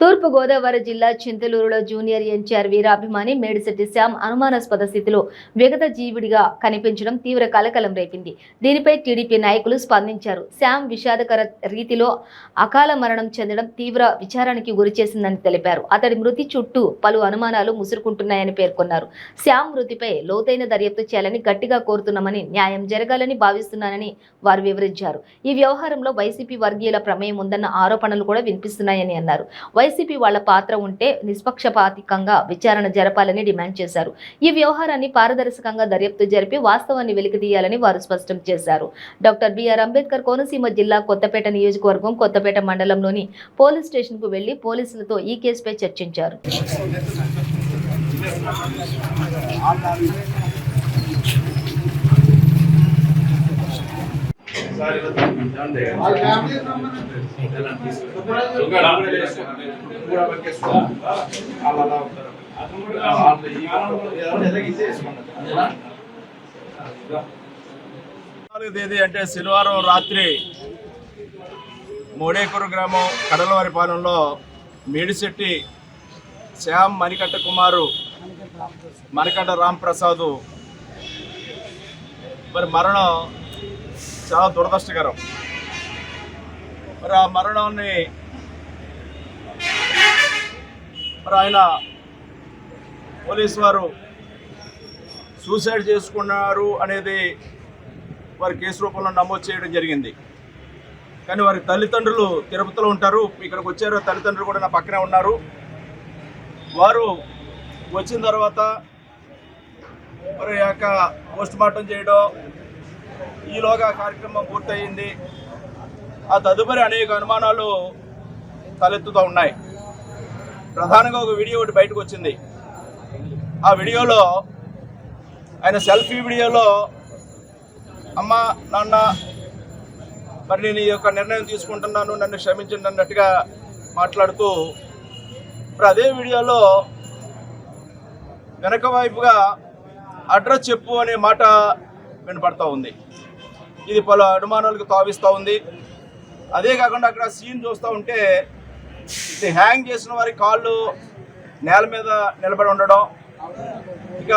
తూర్పు గోదావరి జిల్లా చింతలూరులో జూనియర్ ఎన్టీఆర్ వీరాభిమాని మేడిశెట్టి శ్యామ్ అనుమానాస్పద స్థితిలో విగత జీవుడిగా కనిపించడం తీవ్ర కలకలం రేపింది. దీనిపై టీడీపీ నాయకులు స్పందించారు. శ్యామ్ విషాదకర రీతిలో అకాల మరణం చెందడం తీవ్ర విచారానికి గురిచేసిందని తెలిపారు. అతడి మృతి చుట్టూ పలు అనుమానాలు ముసురుకుంటున్నాయని పేర్కొన్నారు. శ్యామ్ మృతిపై లోతైన దర్యాప్తు చేయాలని గట్టిగా కోరుతున్నామని న్యాయం జరగాలని భావిస్తున్నానని వారు వివరించారు. ఈ వ్యవహారంలో వైసీపీ వర్గీయుల ప్రమేయం ఉందన్న ఆరోపణలు కూడా వినిపిస్తున్నాయని అన్నారు. వైసీపీ వాళ్ళ పాత్ర ఉంటే నిష్పక్షపాతికంగా విచారణ జరపాలని డిమాండ్ చేశారు. ఈ వ్యవహారాన్ని పారదర్శకంగా దర్యాప్తు జరిపి వాస్తవాన్ని వెలికితీయాలని వారు స్పష్టం చేశారు. డాక్టర్ బిఆర్ అంబేద్కర్ కోనసీమ జిల్లా కొత్తపేట నియోజకవర్గం కొత్తపేట మండలంలోని పోలీస్ స్టేషన్కు వెళ్ళి పోలీసులతో ఈ కేసుపై చర్చించారు. తేదీ అంటే శనివారం రాత్రి మోడేకూరు గ్రామం కడలవారిపాలెంలో మేడిశెట్టి శ్యామ్ మణికంఠ కుమారు మణికంఠ రామ్ ప్రసాద్. మరి మరణం చాలా దురదృష్టకరం. మరి ఆ మరణాన్ని మరి ఆయన పోలీసు వారు సూసైడ్ చేసుకున్నారు అనేది వారి కేసు రూపంలో నమోదు చేయడం జరిగింది. కానీ వారి తల్లిదండ్రులు తిరుపతిలో ఉంటారు ఇక్కడికి వచ్చారు తల్లిదండ్రులు కూడా నా పక్కనే ఉన్నారు. వారు వచ్చిన తర్వాత మరి యొక్క పోస్ట్ మార్టం చేయడం ఈలోగా కార్యక్రమం పూర్తయింది. ఆ తదుపరి అనేక అనుమానాలు తలెత్తుతూ ఉన్నాయి. ప్రధానంగా ఒక వీడియో ఒకటి బయటకు వచ్చింది. ఆ వీడియోలో ఆయన సెల్ఫీ వీడియోలో అమ్మ నాన్న మరి నేను ఈ యొక్క నిర్ణయం తీసుకుంటున్నాను నన్ను క్షమించండి అన్నట్టుగా మాట్లాడుతూ ఇప్పుడు అదే వీడియోలో వెనక వైపుగా అడ్రస్ చెప్పు అనే మాట వినపడతా ఉంది. ఇది పలు అనుమానాలకు తావిస్తూ ఉంది. అదే కాకుండా అక్కడ సీన్ చూస్తూ ఉంటే ఇది హ్యాంగ్ చేసిన వారి కాళ్ళు నేల మీద నిలబడి ఉండడం. ఇక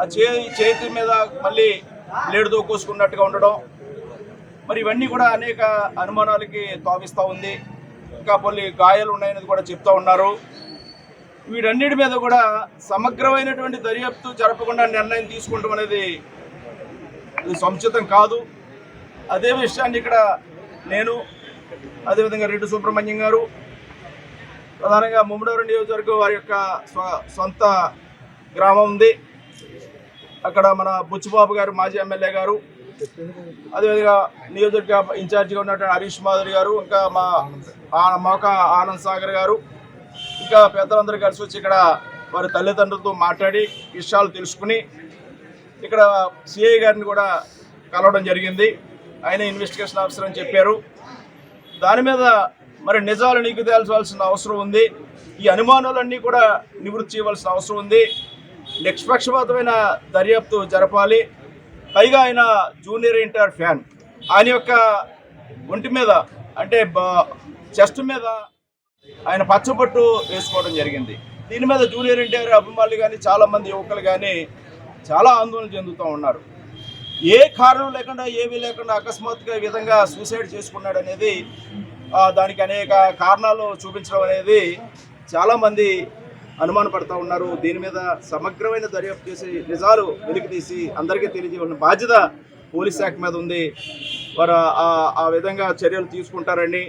ఆ చేతి మీద మళ్ళీ లేడుతో కోసుకున్నట్టుగా ఉండడం. మరి ఇవన్నీ కూడా అనేక అనుమానాలకి తావిస్తూ ఉంది. ఇంకా కొన్ని గాయాలు ఉన్నాయనేది కూడా చెప్తా ఉన్నారు. వీటన్నిటి మీద కూడా సమగ్రమైనటువంటి దర్యాప్తు జరపకుండా నిర్ణయం తీసుకుంటాం అనేది ఇది సముచితం కాదు. అదే విషయాన్ని ఇక్కడ నేను అదేవిధంగా రెడ్డి సుబ్రహ్మణ్యం గారు ప్రధానంగా ముమ్మడవరం నియోజకవర్గం వారి యొక్క సొంత గ్రామం ఉంది. అక్కడ మన బుచ్చిబాబు గారు మాజీ ఎమ్మెల్యే గారు అదేవిధంగా నియోజకవర్గ ఇన్ఛార్జిగా ఉన్నటువంటి హరీష్ మాధురి గారు ఇంకా మా మోక ఆనంద్ సాగర్ గారు ఇంకా పెద్దలందరూ కలిసి వచ్చి ఇక్కడ వారి తల్లిదండ్రులతో మాట్లాడి విషయాలు తెలుసుకుని ఇక్కడ సిఐ గారిని కూడా కలవడం జరిగింది. ఆయన ఇన్వెస్టిగేషన్ ఆఫీసర్ అని చెప్పారు. దాని మీద మరి నిజాలు నీకు తేల్చాల్సిన అవసరం ఉంది. ఈ అనుమానాలన్నీ కూడా నివృత్తి చేయవలసిన అవసరం ఉంది. నిష్పక్షపాతమైన దర్యాప్తు జరపాలి. పైగా ఆయన జూనియర్ ఇంటర్ ఫ్యాన్ ఆయన యొక్క ఒంటి మీద అంటే చెస్ట్ మీద ఆయన పచ్చబట్టు వేసుకోవడం జరిగింది. దీని మీద జూనియర్ ఎన్టీఆర్ అభిమానులు కానీ చాలామంది యువకులు కానీ చాలా ఆందోళన చెందుతూ ఉన్నారు. ఏ కారణం లేకుండా ఏమీ లేకుండా అకస్మాత్తుగా ఈ విధంగా సూసైడ్ చేసుకున్నాడు అనేది దానికి అనేక కారణాలు చూపించడం అనేది చాలామంది అనుమానపడతా ఉన్నారు. దీని మీద సమగ్రమైన దర్యాప్తు చేసి నిజాలు వెలికి తీసి అందరికీ తెలియజేయాలని బాధ్యత పోలీస్ శాఖ మీద ఉంది. వారు ఆ- ఆ విధంగా చర్యలు తీసుకుంటారని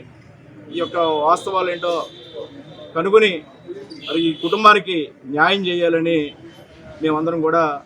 ఈ యొక్క వాస్తవాలు ఏంటో కనుగొని మరి ఈ కుటుంబానికి న్యాయం చేయాలని మేమందరం కూడా